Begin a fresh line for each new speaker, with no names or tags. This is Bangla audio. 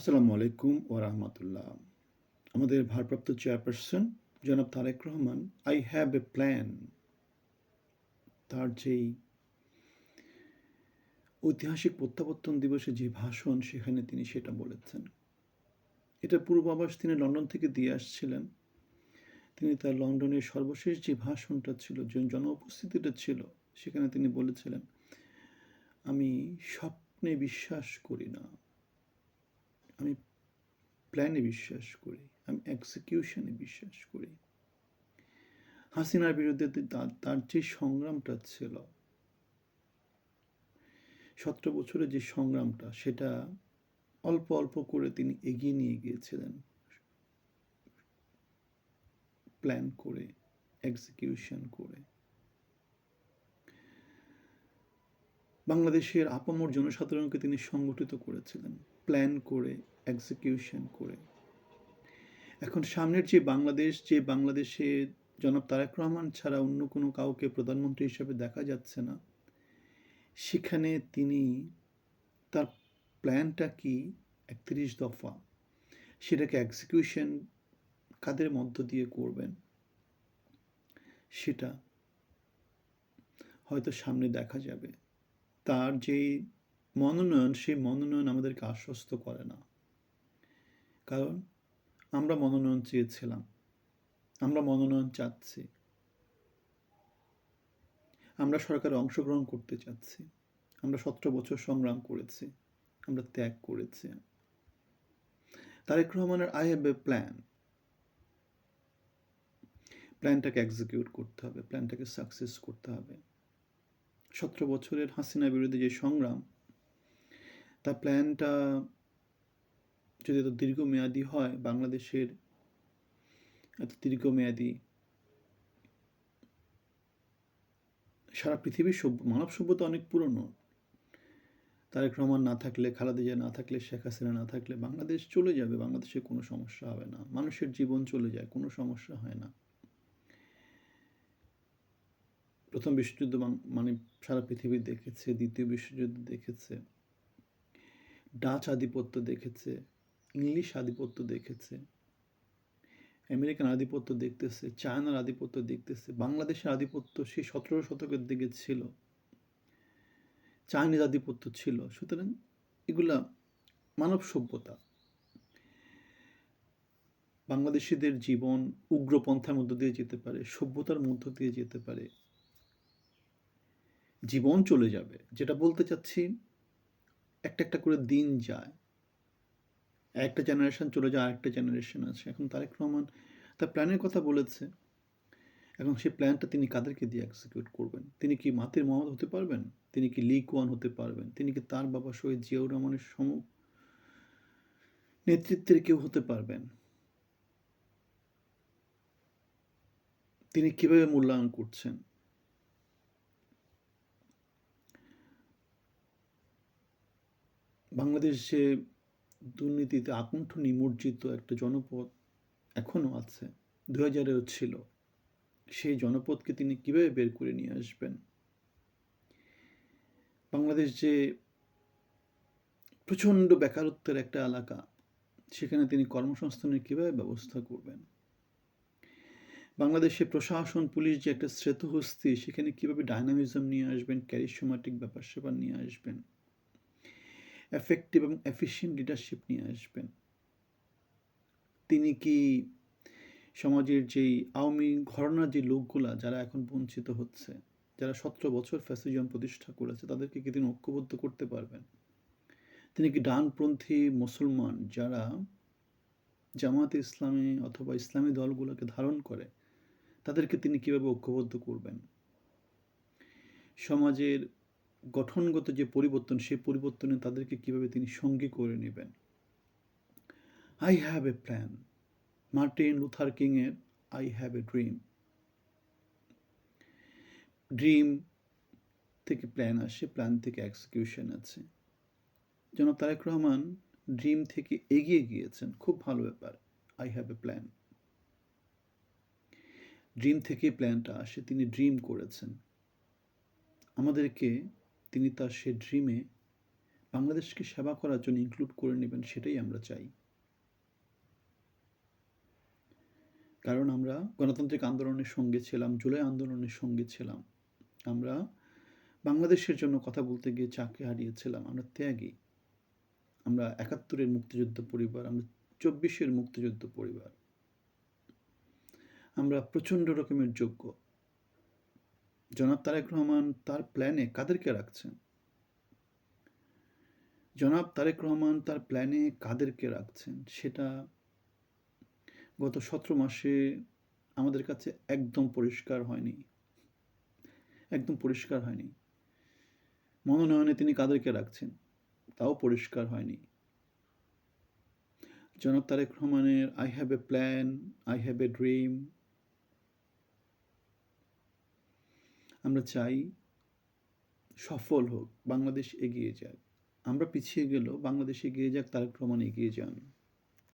আসসালামু আলাইকুম ও রহমতুল্লাহ। আমাদের ভারপ্রাপ্ত চেয়ারপারসন জনাব Tarique Rahman I have a plan তার যেই ঐতিহাসিক প্রত্যাবর্তন দিবসে যে ভাষণ, সেখানে তিনি সেটা বলেছেন। এটা পূর্বাভাস তিনি লন্ডন থেকে দিয়ে আসছিলেন। তিনি তার লন্ডনের সর্বশেষ যে ভাষণটা ছিল, যে জন উপস্থিতিটা ছিল, সেখানে তিনি বলেছিলেন, আমি স্বপ্নে বিশ্বাস করি না। আমি প্ল্যানে বিশ্বাস করি, আমি এক্সিকিউশনে বিশ্বাস করি। হাসিনার বিরুদ্ধে তার যে সংগ্রামটা ছিল, সতেরো বছরের যে সংগ্রামটা, সেটা অল্প অল্প করে তিনি এগিয়ে নিয়ে গিয়েছিলেন। প্ল্যান করে এক্সিকিউশন করে। বাংলাদেশের আপামর জনসাধারণকে তিনি সংগঠিত করেছিলেন প্ল্যান করে এক্সিকিউশন করে। এখন সামনের যে বাংলাদেশ, যে বাংলাদেশে জনাব তারেক রহমান ছাড়া অন্য কোনো কাউকে প্রধানমন্ত্রী হিসেবে দেখা যাচ্ছে না, সেখানে তিনি তার প্ল্যানটা কি? একত্রিশ দফা। সেটাকে এক্সিকিউশন কাদের মধ্য দিয়ে করবেন? সেটা হয়তো সামনে দেখা যাবে। তার যেই মনোনয়ন, সেই মনোনয়ন আমাদেরকে আশ্বস্ত করে না। কারণ আমরা মনোনয়ন চেয়েছিলাম। আমরা মনোনয়ন চাচ্ছি। আমরা সরকারে অংশগ্রহণ করতে চাচ্ছি। আমরা সতেরো বছর সংগ্রাম করেছি। আমরা ত্যাগ করেছি। তারেক রহমানের আই হ্যাভ এ প্ল্যান। প্ল্যানটাকে এক্সিকিউট করতে হবে। প্ল্যানটাকে সাকসেস করতে হবে। সতেরো বছরের হাসিনা বিরুদ্ধে যে সংগ্রাম, তার প্ল্যানটা যদি এত দীর্ঘমেয়াদী হয়, বাংলাদেশের এত দীর্ঘমেয়াদী সারা পৃথিবীর সভ্য, মানব সভ্যতা অনেক পুরনো। তারেক রহমান না থাকলে, খালেদা জিয়া না থাকলে, শেখ হাসিনা না থাকলে, বাংলাদেশ চলে যাবে, বাংলাদেশে কোনো সমস্যা হবে না। মানুষের জীবন চলে যায়, কোনো সমস্যা হয় না। প্রথম বিশ্বযুদ্ধ মানে সারা পৃথিবী দেখেছে, দ্বিতীয় বিশ্বযুদ্ধ দেখেছে, ডাচ আধিপত্য দেখেছে, ইংলিশ আধিপত্য দেখেছে, আমেরিকান আধিপত্য দেখতেছে, চায়নার আধিপত্য দেখতেছে, বাংলাদেশের আধিপত্য সেই সতেরো শতকের দিকে ছিল, চাইনিজ আধিপত্য ছিল। সুতরাং এগুলা মানব সভ্যতা। বাংলাদেশিদের জীবন উগ্রপন্থার মধ্য দিয়ে যেতে পারে, সভ্যতার মধ্য দিয়ে যেতে পারে। জীবন চলে যাবে। যেটা বলতে চাচ্ছি, একটা একটা করে দিন যায়। একটা জেনারেশন চলে যায়, আরেকটা জেনারেশন আছে। এখন তারেক রহমান তার প্ল্যানের কথা বলেছে। এখন সেই প্ল্যানটা তিনি কাদেরকে দিয়ে এক্সিকিউট করবেন? তিনি কি মাতির মোহাম্মদ হতে পারবেন? তিনি কি লিক ওয়ান হতে পারবেন? তিনি কি তার বাবা শহীদ জিয়াউর রহমানের সম নেতৃত্বের কেউ হতে পারবেন? তিনি কীভাবে মূল্যায়ন করছেন? বাংলাদেশে দুর্নীতিতে আকণ্ঠ নিমজ্জিত একটা জনপদ এখনও আছে দু হাজারেও ছিল। সেই জনপদকে তিনি কীভাবে বের করে নিয়ে আসবেন? বাংলাদেশ যে প্রচণ্ড বেকারত্বের একটা এলাকা, সেখানে তিনি কর্মসংস্থানের কীভাবে ব্যবস্থা করবেন? বাংলাদেশে প্রশাসন, পুলিশ যে একটা শ্রেতহস্তি সেখানে কীভাবে ডায়নামিজম নিয়ে আসবেন ক্যারিসোমাটিক ব্যাপার স্যাপার নিয়ে আসবেন? এফেক্টিভ এবং এফিসিয়েন্ট লিডারশিপ নিয়ে আসবেন। তিনি কি সমাজের যেই আওয়ামী ঘরনার যে লোকগুলা যারা এখন বঞ্চিত হচ্ছে, যারা সতেরো বছর ফ্যাসিজম প্রতিষ্ঠা করেছে, তাদেরকে কি তিনি ঐক্যবদ্ধ করতে পারবেন? তিনি কি ডানপন্থী মুসলমান যারা জামাতে ইসলামী অথবা ইসলামী দলগুলোকে ধারণ করে, তাদেরকে তিনি কীভাবে ঐক্যবদ্ধ করবেন? সমাজের গঠনগত যে পরিবর্তন, সেই পরিবর্তনে তাদেরকে কীভাবে তিনি সঙ্গী করে নেবেন? I have a plan Martin Luther কিংয়ের I have a dream dream থেকে প্ল্যান আসে প্ল্যান থেকে এক্সিকিউশন আছে। যেন তারেক রহমান ড্রিম থেকে এগিয়ে গিয়েছেন। খুব ভালো ব্যাপার। I have a plan dream থেকে প্ল্যানটা আসে, তিনি ড্রিম করেছেন। আমাদেরকে তিনি তার সে ড্রিমে বাংলাদেশকে সেবা করার জন্য ইনক্লুড করে নেবেন সেটাই আমরা চাই। কারণ আমরা গণতান্ত্রিক আন্দোলনের সঙ্গে ছিলাম, জুলাই আন্দোলনের সঙ্গে ছিলাম। আমরা বাংলাদেশের জন্য কথা বলতে গিয়ে চাকরি হারিয়েছিলাম, আমরা ত্যাগী। আমরা একাত্তরের মুক্তিযুদ্ধ পরিবার, আমরা চব্বিশের মুক্তিযুদ্ধ পরিবার। আমরা প্রচণ্ড রকমের যোগ্য। জনাব তারেক রহমান তার প্ল্যানে কাদেরকে রাখছেন? জনাব তারেক রহমান তার প্ল্যানে কাদেরকে রাখছেন? সেটা গত সতেরো মাসে আমাদের কাছে একদম পরিষ্কার হয়নি। একদম পরিষ্কার হয়নি। মনোনয়নে তিনি কাদেরকে রাখছেন? তাও পরিষ্কার হয়নি। জনাব তারেক রহমানের I have a plan I have a dream আমরা চাই সফল হোক, বাংলাদেশ এগিয়ে যাক। আমরা পিছিয়ে গেলেও বাংলাদেশ এগিয়ে যাক, তারেক রহমান এগিয়ে যান।